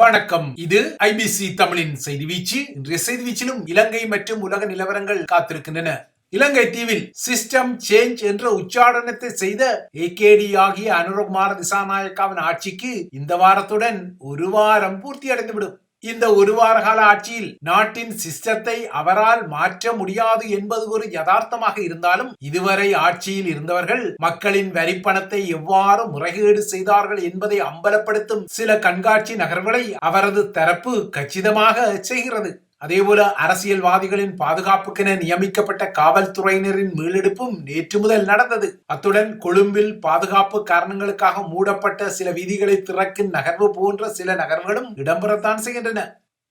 வணக்கம். இது ஐபிசி தமிழின் செய்தி வீச்சு. இன்றைய செய்தி வீச்சிலும் இலங்கை மற்றும் உலக நிலவரங்கள் காத்திருக்கின்றன. இலங்கை தீவில் சிஸ்டம் சேஞ்ச் என்ற உச்சாடனத்தை செய்த ஏகேடி ஆகிய அனுரகுமார திசாநாயக்காவின் ஆட்சிக்கு இந்த வாரத்துடன் ஒரு வாரம் பூர்த்தி அடைந்துவிடும் இந்த ஒரு வார கால ஆட்சியில் நாட்டின் சிஸ்டத்தை அவரால் மாற்ற முடியாது என்பது ஒரு யதார்த்தமாக இருந்தாலும் இதுவரை ஆட்சியில் இருந்தவர்கள் மக்களின் வரிப்பணத்தை எவ்வாறு முறைகேடு செய்தார்கள் என்பதை அம்பலப்படுத்தும் சில கண்காட்சி நகர்வுகளை அவரது தரப்பு கச்சிதமாக செய்கிறது. அதேபோல அரசியல்வாதிகளின் பாதுகாப்புக்கென நியமிக்கப்பட்ட காவல்துறையினரின் மீளெடுப்பும் நேற்று முதல் நடந்தது. அத்துடன் கொழும்பில் பாதுகாப்பு காரணங்களுக்காக மூடப்பட்ட சில வீதிகளை திறக்கும் நகர்வு போன்ற சில நகர்வுகளும் இடம்பெறத்தான் செய்கின்றன.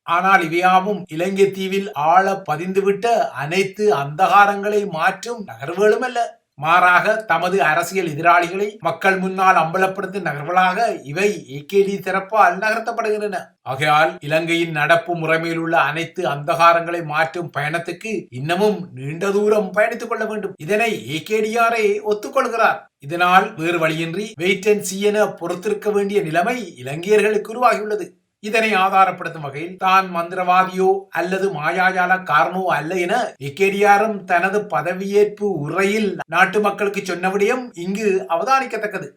ஆனால் இவையாவும் இலங்கை தீவில் ஆழ பதிந்துவிட்ட அனைத்து அந்தகாரங்களை மாற்றும் நகர்வுகளும் அல்ல மாறாக தமது அரசியல் எதிராளிகளை மக்கள் முன்னால் அம்பலப்படுத்தும் நகர்வலாக இவை ஏகேடி தரப்பால் நகர்த்தப்படுகின்றன. ஆகையால் இலங்கையின் நடப்பு முறைமையில் உள்ள அனைத்து அந்தகாரங்களை மாற்றும் பயணத்துக்கு இன்னமும் நீண்ட தூரம் பயணித்துக் கொள்ள வேண்டும். இதனை ஏகேடியாரே ஒத்துக்கொள்கிறார். இதனால் வேறு வழியின்றி வெயிட் அண்ட் சி என பொறுத்திருக்க வேண்டிய நிலைமை இலங்கையர்களுக்கு உருவாகியுள்ளது. இதனை ஆதாரப்படுத்தும் வகையில் தான் மந்திரவாதியோ அல்லது மாயாஜால காரணோ அல்ல என எக்கேடியாரும் தனது பதவியேற்பு உரையில் நாட்டு மக்களுக்கு சொன்ன விடயம் இங்கு அவதானிக்கத்தக்கது.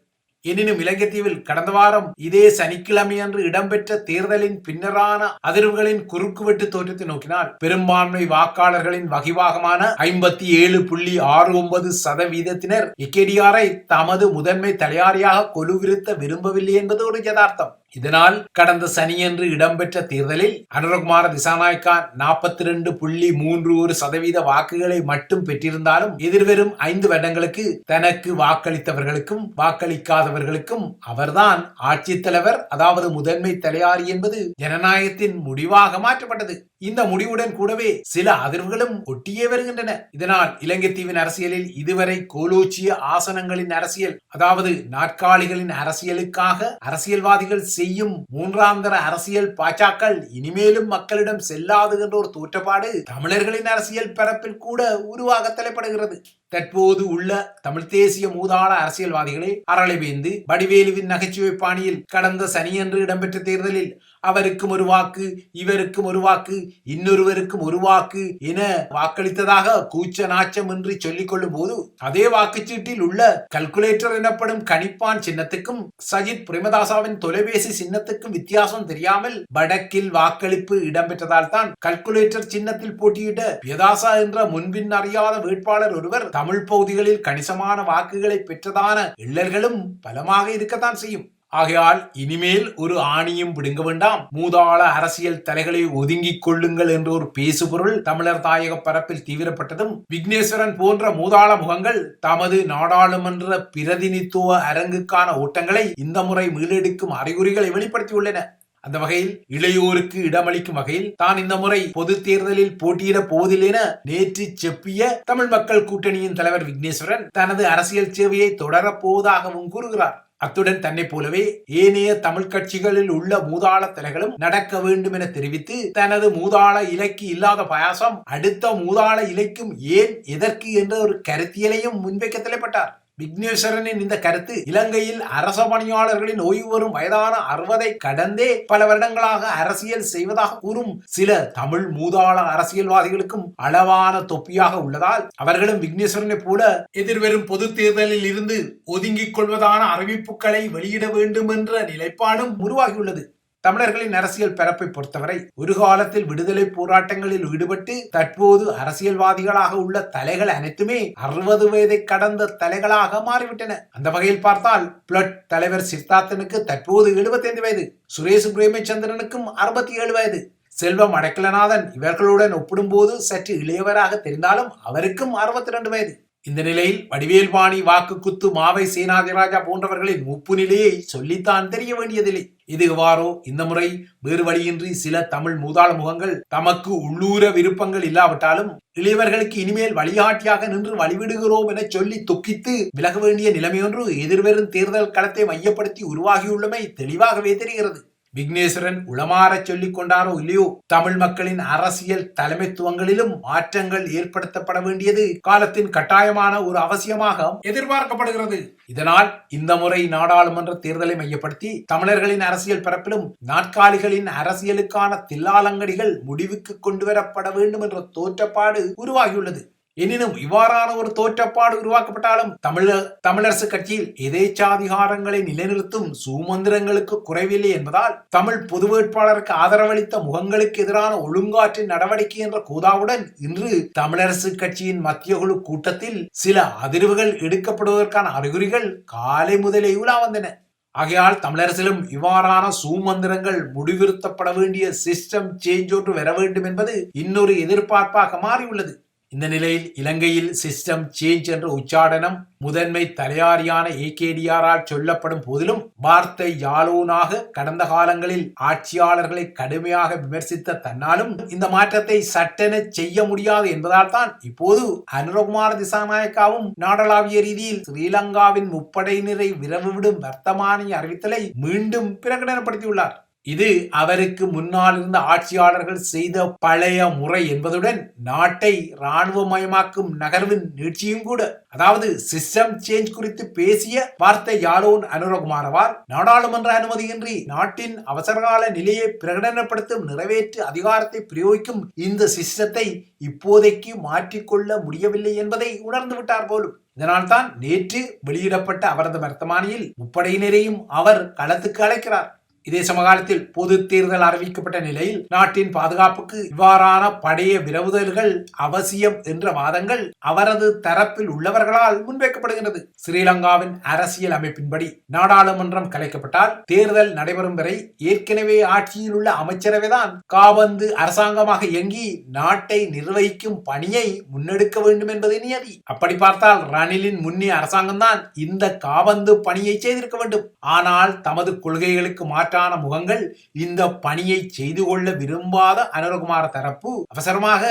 எனினும் இலங்கைத்தீவில் கடந்த வாரம் இதே சனிக்கிழமையன்று இடம்பெற்ற தேர்தலின் பின்னரான அதிர்வுகளின் குறுக்குவெட்டு தோற்றத்தை நோக்கினால் பெரும்பான்மை வாக்காளர்களின் வகிவாகமான ஐம்பத்தி ஏழு புள்ளி ஆறு ஒன்பது சதவீதத்தினர் இக்கேடியாரை தமது முதன்மை தலையாரியாக கொலுவிருத்த விரும்பவில்லை என்பது ஒரு யதார்த்தம். இதனால் கடந்த சனியன்று இடம்பெற்ற தேர்தலில் அனுரகுமார திசாநாயக்கா நாற்பத்தி ரெண்டு புள்ளி மூன்று ஒரு சதவீத வாக்குகளை மட்டும் பெற்றிருந்தாலும் எதிர்வரும் ஐந்து வருடங்களுக்கு தனக்கு வாக்களித்தவர்களுக்கும் வாக்களிக்காதவர்களுக்கும் அவர்தான் ஆட்சித் தலைவர் அதாவது முதன்மை தலையாரி என்பது ஜனநாயகத்தின் முடிவாக மாற்றப்பட்டது. இந்த முடிவுடன் கூடவே சில அதிர்வுகளும் ஒட்டியே வருகின்றன. இதனால் இலங்கை தீவின் அரசியலில் இதுவரை கோலோச்சிய ஆசனங்களின் அரசியல் அதாவது நாற்காலிகளின் அரசியலுக்காக அரசியல்வாதிகள் செய்யும் மூன்றாந்தர அரசியல் பாஜாக்கள் இனிமேலும் மக்களிடம் செல்லாது என்ற ஒரு தோற்றப்பாடு தமிழர்களின் அரசியல் பரப்பில் கூட உருவாக தலைப்படுகிறது. தற்போது உள்ள தமிழ் தேசிய மூதாள அரசியல்வாதிகளே அரளைவேந்து வடிவேலுவின் நகைச்சுவை பாணியில் கடந்த சனியன்று இடம்பெற்ற தேர்தலில் அவருக்கும் ஒரு வாக்கு இவருக்கும் ஒரு வாக்கு இன்னொருவருக்கும் ஒரு வாக்கு என வாக்களித்ததாக கூச்ச நாச்சம் என்று சொல்லிக் கொள்ளும் போது அதே வாக்குச்சீட்டில் உள்ள கல்குலேட்டர் எனப்படும் கணிப்பான் சின்னத்துக்கும் சஜித் பிரேமதாசாவின் தொலைபேசி சின்னத்துக்கும் வித்தியாசம் தெரியாமல் வடக்கில் வாக்களிப்பு இடம்பெற்றதால் தான் கல்குலேட்டர் சின்னத்தில் போட்டியிட்ட பியதாசா என்ற முன்பின் அறியாத வேட்பாளர் ஒருவர் தமிழ் பகுதிகளில் கணிசமான வாக்குகளை பெற்றதான இல்லர்களும் பலமாக இருக்கத்தான் செய்யும். ஆகையால் இனிமேல் ஒரு ஆணியும் பிடுங்க வேண்டாம். மூதாள அரசியல் தலைகளை ஒதுங்கிக் கொள்ளுங்கள் என்ற ஒரு பேசுபொருள் தமிழர் தாயக பரப்பில் தீவிரப்பட்டதும் விக்னேஸ்வரன் போன்ற மூதாள முகங்கள் தமது நாடாளுமன்ற பிரதிநித்துவ அரங்குக்கான ஓட்டங்களை இந்த முறை மீளெடுக்கும் அறிகுறிகளை வெளிப்படுத்தியுள்ளன. அந்த வகையில் இளையோருக்கு இடமளிக்கும் வகையில் தான் இந்த முறை பொது தேர்தலில் போட்டியிட போவதில்லை என நேற்று செப்பிய தமிழ் மக்கள் கூட்டணியின் தலைவர் விக்னேஸ்வரன் தனது அரசியல் சேவையை தொடரப் போவதாகவும் கூறுகிறார். அத்துடன் தன்னை போலவே ஏனைய தமிழ் கட்சிகளில் உள்ள மூதாள தலைகளும் நடக்க வேண்டும் என தெரிவித்து தனது மூதாள இலைக்கு இல்லாத பயாசம் அடுத்த மூதாள இலைக்கும் ஏன் எதற்கு என்ற ஒரு கருத்தியலையும் முன்வைக்க தலைப்பட்டார். விக்னேஸ்வரனின் இந்த கருத்து இலங்கையில் அரச பணியாளர்களின் ஓய்வு வரும் வயதான அறுபதை கடந்தே பல வருடங்களாக அரசியல் செய்வதாக கூறும் சில தமிழ் மூதாள அரசியல்வாதிகளுக்கும் அளவான தொப்பியாக உள்ளதால் அவர்களும் விக்னேஸ்வரனை போல எதிர்வரும் பொது தேர்தலில் இருந்து ஒதுங்கிக் கொள்வதான அறிவிப்புகளை வெளியிட வேண்டும் என்ற நிலைப்பாடும் உருவாகியுள்ளது. தமிழர்களின் அரசியல் பரப்பை பொறுத்தவரை ஒரு காலத்தில் விடுதலை போராட்டங்களில் ஈடுபட்டு தற்போது அரசியல்வாதிகளாக உள்ள தலைகள் அனைத்துமே அறுபது வயதை கடந்த தலைகளாக மாறிவிட்டன. அந்த வகையில் பார்த்தால் பிளட் தலைவர் சித்தார்த்தனுக்கு தற்போது எழுபத்தைந்து வயது சுரேஷ் பிரேமச்சந்திரனுக்கும் அறுபத்தி ஏழு வயது. செல்வம் அடக்கலநாதன் இவர்களுடன் ஒப்பிடும்போது சற்று இளையவராக தெரிந்தாலும் அவருக்கும் அறுபத்தி ரெண்டு வயது. இந்த நிலையில் வடிவேல்பாணி வாக்கு குத்து மாவை சேனாதிராஜா போன்றவர்களின் உப்பு நிலையை சொல்லித்தான் தெரிய வேண்டியதில்லை. இது எவ்வாறோ இந்த முறை வேறு வழியின்றி சில தமிழ் மூதாள முகங்கள் தமக்கு உள்ளூர விருப்பங்கள் இல்லாவிட்டாலும் இளையவர்களுக்கு இனிமேல் வழிகாட்டியாக நின்று வழிவிடுகிறோம் என சொல்லி துக்கித்து விலக வேண்டிய நிலைமையொன்று எதிர்வரும் தேர்தல் களத்தை மையப்படுத்தி உருவாகியுள்ளமை தெளிவாகவே தெரிகிறது. விக்னேஸ்வரன் உளமாறச் சொல்லிக் கொண்டாரோ இல்லையோ? தமிழ் மக்களின் அரசியல் தலைமைத்துவங்களிலும் மாற்றங்கள் ஏற்படுத்தப்பட வேண்டியது காலத்தின் கட்டாயமான ஒரு அவசியமாக எதிர்பார்க்கப்படுகிறது. இதனால் இந்த முறை நாடாளுமன்ற தேர்தலை மையப்படுத்தி தமிழர்களின் அரசியல் பரப்பிலும் நாற்காலிகளின் அரசியலுக்கான தில்லாலங்கடிகள் முடிவுக்கு கொண்டு வரப்பட வேண்டும் என்ற தோற்றப்பாடு உருவாகியுள்ளது. எனினும் இவ்வாறான ஒரு தோற்றப்பாடு உருவாக்கப்பட்டாலும் தமிழ தமிழரசு கட்சியில் எதேச்சாதிகாரங்களை நிலைநிறுத்தும் சுமந்திரங்களுக்கு குறைவில்லை என்பதால் தமிழ் பொது வேட்பாளருக்கு ஆதரவளித்த முகங்களுக்கு எதிரான ஒழுங்காற்றின் நடவடிக்கை என்ற கூதாவுடன் இன்று தமிழரசு கட்சியின் மத்திய குழு கூட்டத்தில் சில அதிர்வுகள் எடுக்கப்படுவதற்கான அறிகுறிகள் காலை முதலே உலா வந்தன. ஆகையால் தமிழரசிலும் இவ்வாறான சூமந்திரங்கள் முடிவிருத்தப்பட வேண்டிய சிஸ்டம் சேஞ்ச் ஒன்று வர வேண்டும் என்பது இன்னொரு எதிர்பார்ப்பாக மாறியுள்ளது. இந்த நிலையில் இலங்கையில் சிஸ்டம் சேஞ்ச் என்ற உச்சாடனம் முதன்மை தலையாரியான ஏகேடிஆரால் சொல்லப்படும் போதிலும் வார்த்தை யாழோனாக கடந்த காலங்களில் ஆட்சியாளர்களை கடுமையாக விமர்சித்த தன்னாலும் இந்த மாற்றத்தை சட்டென செய்ய முடியாது என்பதால் தான் இப்போது அனுரகுமார திசாநாயக்காவும் நாடளாவிய ரீதியில் ஸ்ரீலங்காவின் முப்படையினரை விரவு விடும் வர்த்தமானி அறிவித்தலை மீண்டும் பிரகடனப்படுத்தியுள்ளார். இது அவருக்கு முன்னால் இருந்த ஆட்சியாளர்கள் செய்த பழைய முறை என்பதுடன் நாட்டை இராணுவமயமாக்கும் நகர்வின் நீட்சியும் கூட. அதாவது சிஸ்டம் சேஞ்ச் குறித்து பேசிய வார்த்தை யாரோன் அனுரகுமாரவார் நாடாளுமன்ற அனுமதியின்றி நாட்டின் அவசரகால நிலையை பிரகடனப்படுத்தும் நிறைவேற்று அதிகாரத்தை பிரயோகிக்கும் இந்த சிஸ்டத்தை இப்போதைக்கு மாற்றிக்கொள்ள முடியவில்லை என்பதை உணர்ந்து விட்டார் போலும். இதனால்தான் நேற்று வெளியிடப்பட்ட அவரது வர்த்தமானியில் முப்படையினரையும் அவர் களத்துக்கு அழைக்கிறார். இதே சமகாலத்தில் பொது தேர்தல் அறிவிக்கப்பட்ட நிலையில் நாட்டின் பாதுகாப்புக்கு இவ்வாறான படைய விரவுதல்கள் அவசியம் என்ற வாதங்கள் அவரது தரப்பில் உள்ளவர்களால் முன்வைக்கப்படுகிறது ஸ்ரீலங்காவின் அரசியல் அமைப்பின்படி நாடாளுமன்றம் கலைக்கப்பட்டால் தேர்தல் நடைபெறும் வரை ஏற்கனவே ஆட்சியில் உள்ள அமைச்சரவைதான் காபந்து அரசாங்கமாக இயங்கி நாட்டை நிர்வகிக்கும் பணியை முன்னெடுக்க வேண்டும் என்பது நியதி. அப்படி பார்த்தால் ரணிலின் முன்னே அரசாங்கம்தான் இந்த காபந்து பணியை செய்திருக்க வேண்டும். ஆனால் தமது கொள்கைகளுக்கு மாற்ற ஆயிரக்கணக்கான முகங்கள் இந்த பணியை செய்து கொள்ள விரும்பாத அனுரகுமார தரப்பு அவசரமாக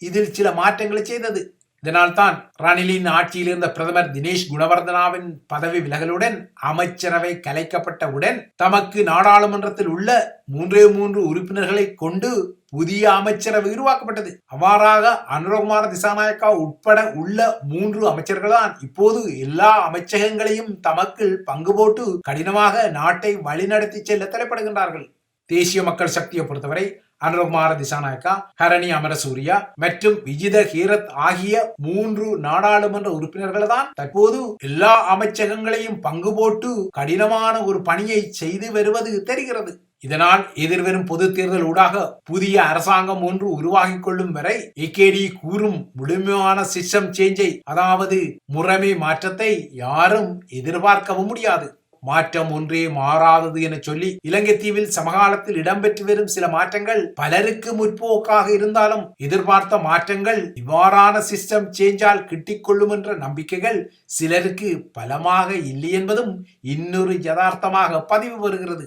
இதில் சில மாற்றங்களை செய்தது. இதனால்தான் ரணிலின் ஆட்சியில் இருந்த பிரதமர் தினேஷ் குணவர்தனாவின் பதவி விலகலுடன் அமைச்சரவை கலைக்கப்பட்டவுடன் தமக்கு நாடாளுமன்றத்தில் உள்ள மூன்றே மூன்று உறுப்பினர்களை கொண்டு புதிய அமைச்சரவை உருவாக்கப்பட்டது. அவ்வாறாக அனுரகுமார திசாநாயக்கா உட்பட உள்ள மூன்று அமைச்சர்கள்தான் இப்போது எல்லா அமைச்சகங்களையும் தமக்கு பங்கு போட்டு கடினமாக நாட்டை வழிநடத்தி செல்ல தலைப்படுகின்றார்கள். தேசிய மக்கள் சக்தியை பொறுத்தவரை அனுரகுமார திசாநாயக்கா ஹரணி அமரசூரியா மற்றும் விஜித ஹீரத் ஆகிய மூன்று நாடாளுமன்ற உறுப்பினர்கள் தான் தற்போது எல்லா அமைச்சகங்களையும் பங்கு போட்டு கடினமான ஒரு பணியை செய்து வருவது தெரிகிறது. இதனால் எதிர்வரும் பொது தேர்தல் ஊடாக புதிய அரசாங்கம் ஒன்று உருவாகிக் கொள்ளும் வரை ஏகேடி கூறும் முழுமையான சிஸ்டம் சேஞ்சை அதாவது முறைமை மாற்றத்தை யாரும் எதிர்பார்க்கவும் முடியாது. மாற்றம் ஒன்றே மாறாதது என சொல்லி இலங்கை தீவில் சமகாலத்தில் இடம்பெற்று வரும் சில மாற்றங்கள் பலருக்கு முற்போக்காக இருந்தாலும் எதிர்பார்த்த மாற்றங்கள் இவ்வாறான சிஸ்டம் சேஞ்சால் கிட்டிக்கொள்ளும் என்ற நம்பிக்கைகள் சிலருக்கு பலமாக இல்லை என்பதும் இன்னொரு யதார்த்தமாக பதிவு வருகிறது.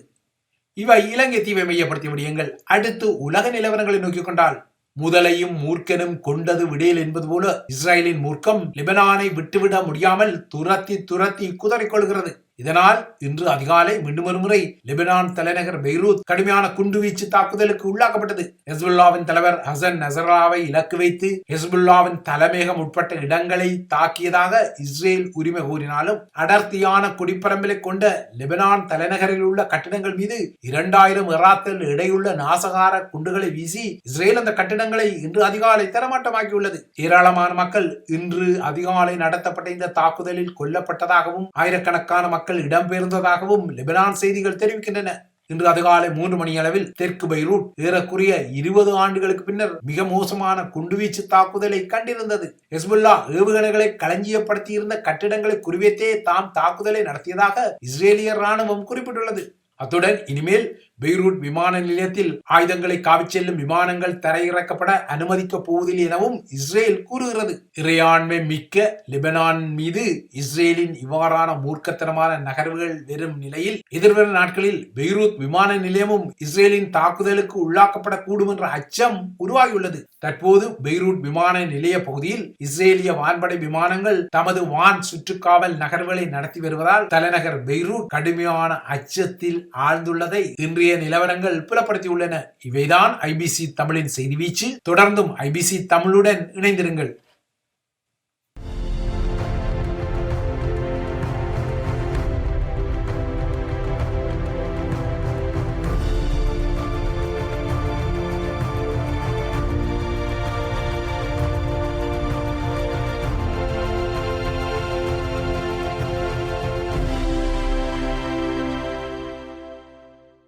இவை இலங்கை தீவை மையப்படுத்திய விடியுங்கள். அடுத்து உலக நிலவரங்களை நோக்கிக் கொண்டால் முதலையும் மூர்க்கனும் கொண்டது விடையல் என்பது போல இஸ்ரேலின் மூர்க்கம் லிபனானை விட்டுவிட முடியாமல் துரத்தி துரத்தி குதறிக்கொள்கிறது இதனால் இன்று அதிகாலை மீண்டும் ஒருமுறை லெபனான் தலைநகர் பெய்ரூத் கடுமையான குண்டுவீச்சு தாக்குதலுக்கு உள்ளாக்கப்பட்டது. ஹெஸ்புல்லாவின் தலைவர் ஹசன் நசராவை இலக்கு வைத்து ஹெஸ்புல்லாவின் தலைமையகம் உட்பட்ட இடங்களை தாக்கியதாக இஸ்ரேல் உரிமை கூறினாலும் அடர்த்தியான குடிப்பரம்பிலை கொண்ட லெபனான் தலைநகரில் உள்ள கட்டிடங்கள் மீது இரண்டாயிரம் இராத்தல் இடையுள்ள நாசகார குண்டுகளை வீசி இஸ்ரேல் அந்த கட்டிடங்களை இன்று அதிகாலை தரமாட்டமாக்கியுள்ளது. ஏராளமான மக்கள் இன்று அதிகாலை நடத்தப்பட்ட இந்த தாக்குதலில் கொல்லப்பட்டதாகவும் ஆயிரக்கணக்கான மக்கள் மக்கள் இடம்பெயர்ந்ததாகவும் லெபனான் செய்திகள் தெரிவிக்கின்றன. இன்று அதிகாலை மூன்று மணி அளவில் தெற்கு பைரூட் ஏறக்குறைய இருபது ஆண்டுகளுக்கு பின்னர் மிக மோசமான குண்டுவீச்சு தாக்குதலை கண்டிருந்தது. ஹெஸ்புல்லா ஏவுகணைகளை களஞ்சியப்படுத்தியிருந்த கட்டிடங்களை குறிவைத்தே தாம் தாக்குதலை நடத்தியதாக இஸ்ரேலிய ராணுவம் குறிப்பிட்டுள்ளது. அத்துடன் இனிமேல் பெய்ரூட் விமான நிலையத்தில் ஆயுதங்களை காவிச் செல்லும் விமானங்கள் தரையிறக்கப்பட அனுமதிக்க போவதில்லை எனவும் இஸ்ரேல் கூறுகிறது. இறையாண்மை மிக்க லிபனான் மீது இஸ்ரேலின் இவ்வாறான மூர்க்கத்தனமான நகர்வுகள் வெறும் நிலையில் எதிர்வரும் நாட்களில் பெய்ரூத் விமான நிலையமும் இஸ்ரேலின் தாக்குதலுக்கு உள்ளாக்கப்படக்கூடும் என்ற அச்சம் உருவாகியுள்ளது. தற்போது பெய்ரூட் விமான நிலைய பகுதியில் இஸ்ரேலிய வான்படை விமானங்கள் தமது வான் சுற்றுக்காவல் நகர்வுகளை நடத்தி வருவதால் தலைநகர் பெய்ரூட் கடுமையான அச்சத்தில் ஆழ்ந்துள்ளதை இன்றைய இன்றைய நிலவரங்கள் புலப்படுத்தியுள்ளன இவைதான் ஐபிசி தமிழின் செய்தி வீச்சு. தொடர்ந்தும் ஐபிசி தமிழுடன் இணைந்திருங்கள்.